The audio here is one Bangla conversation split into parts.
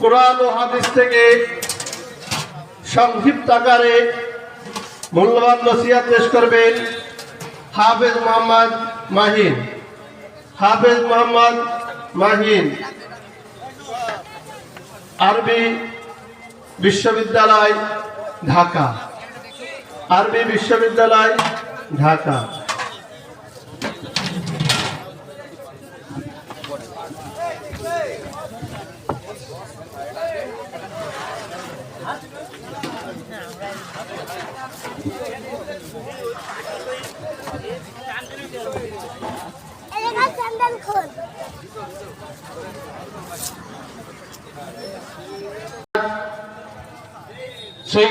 কোরআন ও হাদিস থেকে সংক্ষিপ্ত আকারে মূল্যবান নসিহত পেশ করবেন হাফেজ মোহাম্মদ মাহিন। হাফেজ মোহাম্মদ মাহিন। আরবি বিশ্ববিদ্যালয় ঢাকা। আরবি বিশ্ববিদ্যালয় ঢাকা। সেই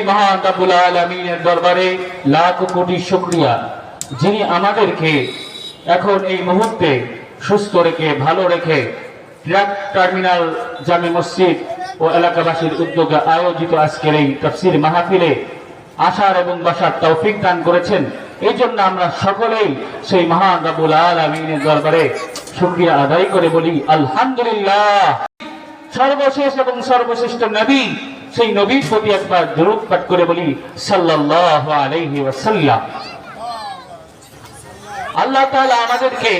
মহান রাবুল আলমিনের দরবারে লাখ কোটি শুক্রিয়া, যিনি আমাদেরকে এখন এই মুহূর্তে সুস্থ রেখে, ভালো রেখে ট্রাক টার্মিনাল জামে মসজিদ ও এলাকাবাসীর উদ্যোগে আয়োজিত আজকের এই তফসির মাহফিলে আসার এবং বাসার তৌফিক দান করেছেন। এই জন্য আমরা সকলেই সেই মহান রাবুল আলমিনের দরবারে শুক্রিয়া আদায় করে বলি, আলহামদুলিল্লাহ। সর্বশেষ এবং সর্বশ্রেষ্ঠ নবী, সেই নবীর প্রতি একবার দরুদ পাঠ করে বলি, সাল্লাল্লাহু আলাইহি আল্লাহ তাআলা আমাদেরকে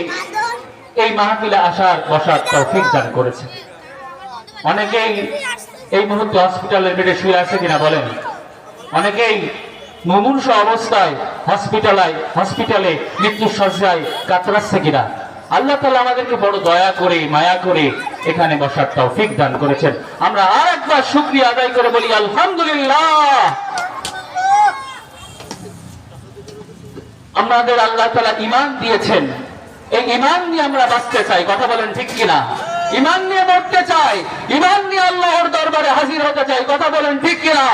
এই মাহফিলে আসার, বসার তৌফিক দান করেছে অনেকেই এই মুহূর্তে হসপিটালের বেডে শুয়ে আছে কিনা বলেন। অনেকেই মুমূর্ষ অবস্থায় হসপিটালায় হসপিটালে মৃত্যু সজ্জায় কাতরাচ্ছে কিনা। আল্লাহ তালা আমাদেরকে বড় দয়া করে, মায়া করে এখানে বসার তৌফিক দান করেছেন। আমরা আর একবার শুক্রিয়া আদায় করে বলি, আলহামদুলিল্লাহ। আমাদের আল্লাহ তালা ইমান দিয়েছেন। এই ইমান নিয়ে আমরা বাঁচতে চাই, কথা বলেন ঠিক কিনা? ইমান নিয়ে মরতে চাই ইমান নিয়ে আল্লাহর দরবারে হাজির হতে চাই, কথা বলেন ঠিক কিনা?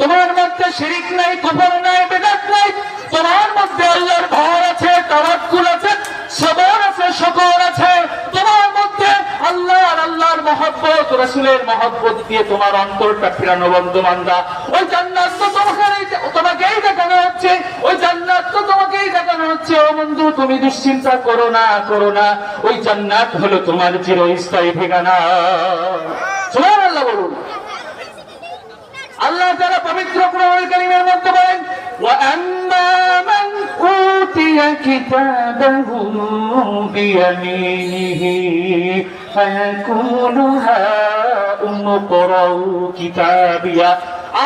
তোমার মধ্যে শিরিক নাই কুফর নাই, বেদাত নাই। তোমার মধ্যে আল্লাহর ভয় আছে, তাওয়াক্কুল আছে, সবর আছে, শকর আছে। তোমার মধ্যে আল্লাহ আর আল্লাহর মহব্বত, রাসূলের মহব্বত দিয়ে তোমার অন্তরটা ফিরানো বন্ধুবান্ধা ওই জান্নাত তো তোমাকে তোমাকেই দেখানো হচ্ছে, ওই জান্নাত তো তোমাকেই দেখানো হচ্ছে। ও বন্ধু, তুমি দুশ্চিন্তা করো না করো না। ওই জান্নাত হলো তোমার চিরস্থায়ী ঠিকানা। সুবহানাল্লাহ বলুন। আল্লাহ তাআলা পবিত্র কোরআনুল কারীমের মধ্যে বলেন, ওয়া আম্মা মান উতিয়া কিতাবাহু বিয়ামিনিহি ফায়াকুলু হা উমকরাউ কিতাবিয়া।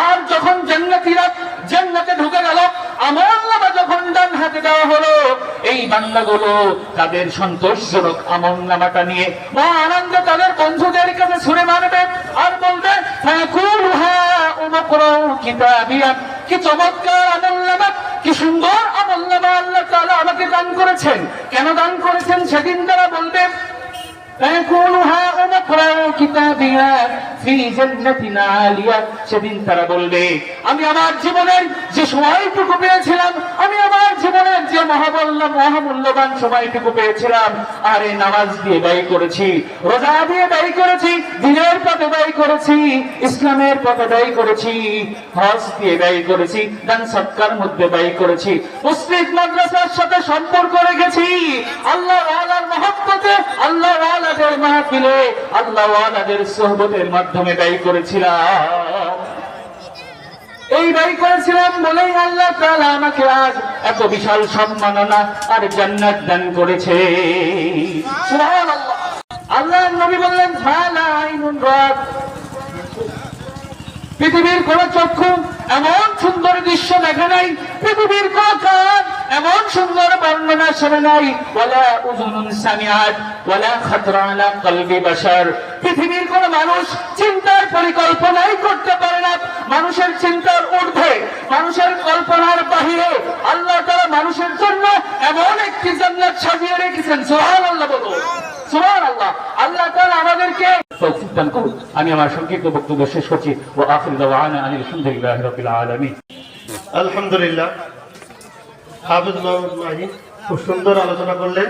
আর যখন জান্নাতিরা জান্নাতে ঢুকে গেল আমল যখন ডান হাতে দেওয়া হলো, এই বান্দাগুলো তাদের সন্তোষজনক আমল নামাটা নিয়ে মা আনন্দ তাদের বন্ধুদের কাছে ছুড়ে মারবে আর বলবে কুল হা উমকরাউ কিতাবিয়া। কি চমৎকার আমল কি সুন্দর আমল আল্লাহ তাআলা আমাকে দান করেছেন। কেন দান করেছেন? সেদিন তারা বলবে কুল হা সেদিন তারা বলবে, আমি আমার জীবনের যে সময়টুকু পেয়েছিলাম, আমি আমার জীবনের যে মহাবল্য মহামূল্যবান সময়টুকু পেয়েছিলাম, আর নামাজ দিয়ে ব্যয় করেছি, রোজা দিয়ে ব্যয় করেছি, দিনের পথে ব্যয় করেছি, ইসলামের পথে ব্যয় করেছি, হজ দিয়ে ব্যয় করেছি, দান সৎকার মধ্যে ব্যয় করেছি মুসলিম মাদ্রাসার সাথে সম্পর্ক রেখেছি। মাহফিলে আল্লাহ আলাদের সোহবতের মাধ্যমে ব্যয় করেছিলাম। এই ব্যয় করেছিলাম বলেই আল্লাহ তাআলা আমাকে আজ এত বিশাল সম্মাননা আর জান্নাত দান করেছে। আল্লাহ নবী বললেন পৃথিবীর কোন চক্ষু এমন সুন্দর দৃশ্য দেখে নাই, পৃথিবীর কোন কান এমন সুন্দর বর্ণনা শোনে নাই, ওয়ালা উযুনুন সামিআত, ওয়ালা খাতরা আলা কলবি বাশার। পৃথিবীর কোন মানুষ চিন্তার পরিকল্পনাই করতে পারে না। মানুষের চিন্তার ঊর্ধ্বে, মানুষের কল্পনার বাহিরে আল্লাহ তাআলা মানুষের জন্য এমন একটি জান্নাত সাজিয়ে রেখেছেন। সুবহানাল্লাহ বলুন সুবহানাল্লাহ। আল্লাহ তাআলা আমাদেরকে তৌফিক দান করুন আমি আমার সংক্ষিপ্ত বক্তব্য শেষ করছি। ও আখির দাওয়ানা আলহামদুলিল্লাহি রাব্বিল আলামিন। আলহামদুলিল্লাহ। হাফিজ মাহমুদ মাহিন খুব সুন্দর আলোচনা করলেন।